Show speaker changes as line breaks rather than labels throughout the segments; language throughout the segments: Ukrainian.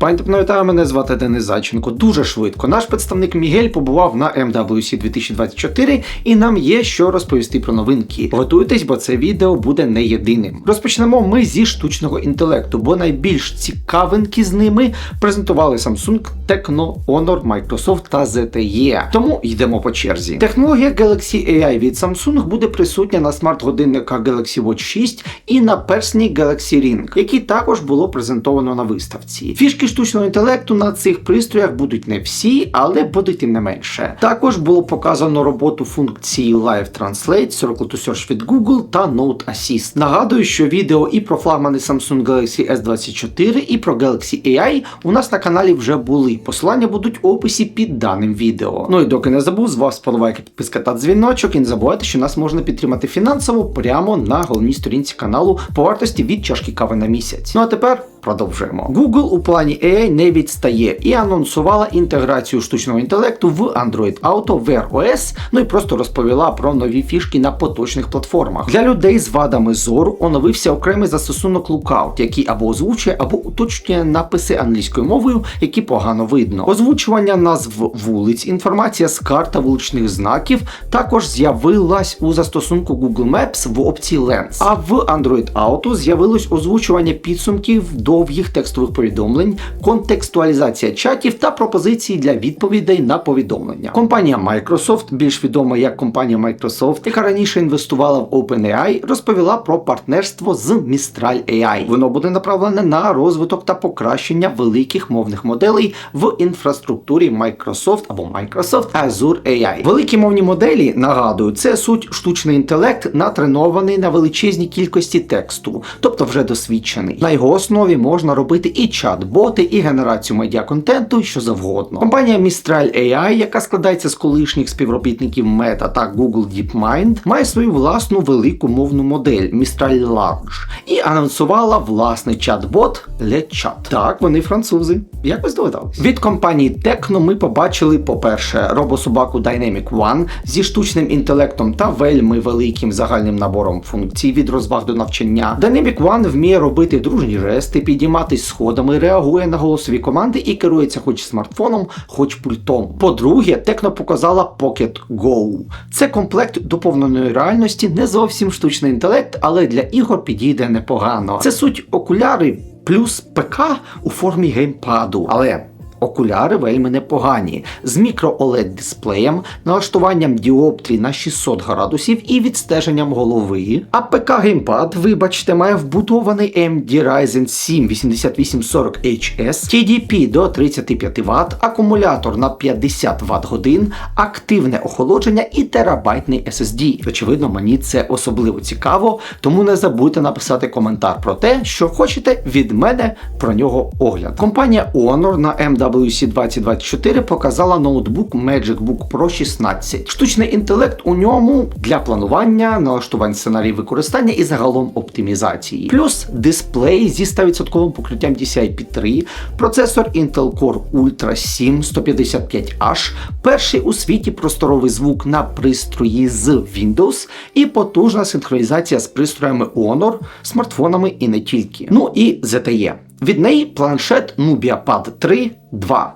Пані та мене звати Денис Зайченко. Дуже швидко. Наш представник Мігель побував на MWC 2024 і нам є що розповісти про новинки. Готуйтесь, бо це відео буде не єдиним. Розпочнемо ми зі штучного інтелекту, бо найбільш цікавинки з ними презентували Samsung, Tecno, Honor, Microsoft та ZTE. Тому йдемо по черзі. Технологія Galaxy AI від Samsung буде присутня на смарт-годинниках Galaxy Watch 6 і на персні Galaxy Ring, які також було презентовано на виставці. Фішки штучного інтелекту на цих пристроях будуть не всі, але будуть і не менше. Також було показано роботу функції Live Translate, Circle to Search від Google та Note Assist. Нагадую, що відео і про флагмани Samsung Galaxy S24, і про Galaxy AI у нас на каналі вже були. Посилання будуть у описі під даним відео. Ну і доки не забув, з вас подобайки, підписка та дзвіночок. І не забувайте, що нас можна підтримати фінансово прямо на головній сторінці каналу по вартості від чашки кави на місяць. Ну а тепер. Продовжуємо. Google у плані AI не відстає і анонсувала інтеграцію штучного інтелекту в Android Auto Wear OS, ну і просто розповіла про нові фішки на поточних платформах. Для людей з вадами зору оновився окремий застосунок Lookout, який або озвучує, або уточнює написи англійською мовою, які погано видно. Озвучування назв вулиць, інформація з карт та вуличних знаків також з'явилась у застосунку Google Maps в опції Lens. А в Android Auto з'явилось озвучування підсумків довгих текстових повідомлень, контекстуалізація чатів та пропозиції для відповідей на повідомлення. Компанія Microsoft, більш відома як компанія Microsoft, яка раніше інвестувала в OpenAI, розповіла про партнерство з Mistral AI. Воно буде направлене на розвиток та покращення великих мовних моделей в інфраструктурі Microsoft або Microsoft Azure AI. Великі мовні моделі, нагадую, це суть штучний інтелект, натренований на величезній кількості тексту, тобто вже досвідчений. На його основі можна робити і чат-боти, і генерацію медіаконтенту, і що завгодно. Компанія Mistral AI, яка складається з колишніх співробітників Meta та Google DeepMind, має свою власну велику мовну модель Mistral Large і анонсувала власний чат-бот LeChat. Так, вони французи. Як ви здогадались? Від компанії Tecno ми побачили, по-перше, робособаку Dynamic One зі штучним інтелектом та вельми великим загальним набором функцій від розваг до навчання. Dynamic One вміє робити дружні жести, підійматись сходами, реагує на голосові команди і керується хоч смартфоном, хоч пультом. По-друге, Tecno показала Pocket Go. Це комплект доповненої реальності, не зовсім штучний інтелект, але для ігор підійде непогано. Це суть окуляри плюс ПК у формі геймпаду. Але Окуляри вельми непогані, з мікро oled дисплеєм, налаштуванням діоптрій на 600 градусів і відстеженням голови. А ПК геймпад, вибачте, має вбудований AMD Ryzen 7 8840HS, TDP до 35 Вт, акумулятор на 50 Вт годин, активне охолодження і терабайтний SSD. Очевидно, мені це особливо цікаво, тому не забудьте написати коментар про те, що хочете від мене про нього огляд. Компанія Honor на MWC 2024 показала ноутбук Magic Book Pro 16. Штучний інтелект у ньому для планування, налаштувань сценарій використання і загалом оптимізації. Плюс дисплей зі 100% покриттям DCI-P3, процесор Intel Core Ultra 7 155H, перший у світі просторовий звук на пристрої з Windows і потужна синхронізація з пристроями Honor, смартфонами і не тільки. Ну і ZTE. Від неї планшет Nubia Pad 3 2.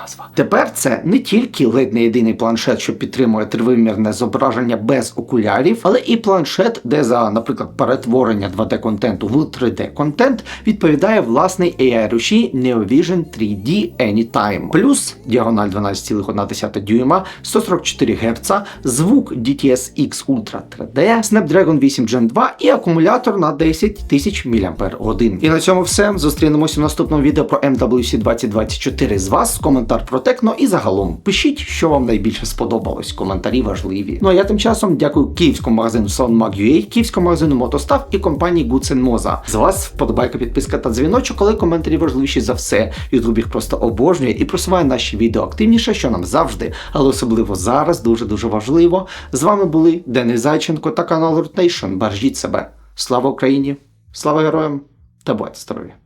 Назва. Тепер це не тільки ледь не єдиний планшет, що підтримує тривимірне зображення без окулярів, але і планшет, де за, наприклад, перетворення 2D-контенту в 3D-контент відповідає власний AI рушій NeoVision 3D Anytime. Плюс діагональ 12,1 дюйма, 144 Гц, звук DTS X Ultra 3D, Snapdragon 8 Gen 2 і акумулятор на 10 тисяч мАч. І на цьому все. Зустрінемося в наступному відео про MWC 2024 з вас коментар про Текно і загалом пишіть, що вам найбільше сподобалось. Коментарі важливі. Ну а я тим часом дякую київському магазину SoundMag.ua, київському магазину Мотостав і компанії Гуцен Моза. З вас вподобайка, підписка та дзвіночок, коли коментарі важливіші за все. Ютуб їх просто обожнює і просуває наші відео активніше, що нам завжди, але особливо зараз дуже дуже важливо. З вами були Денис Зайченко та канал Rotation. Бережіть себе. Слава Україні! Слава героям та будьте здорові!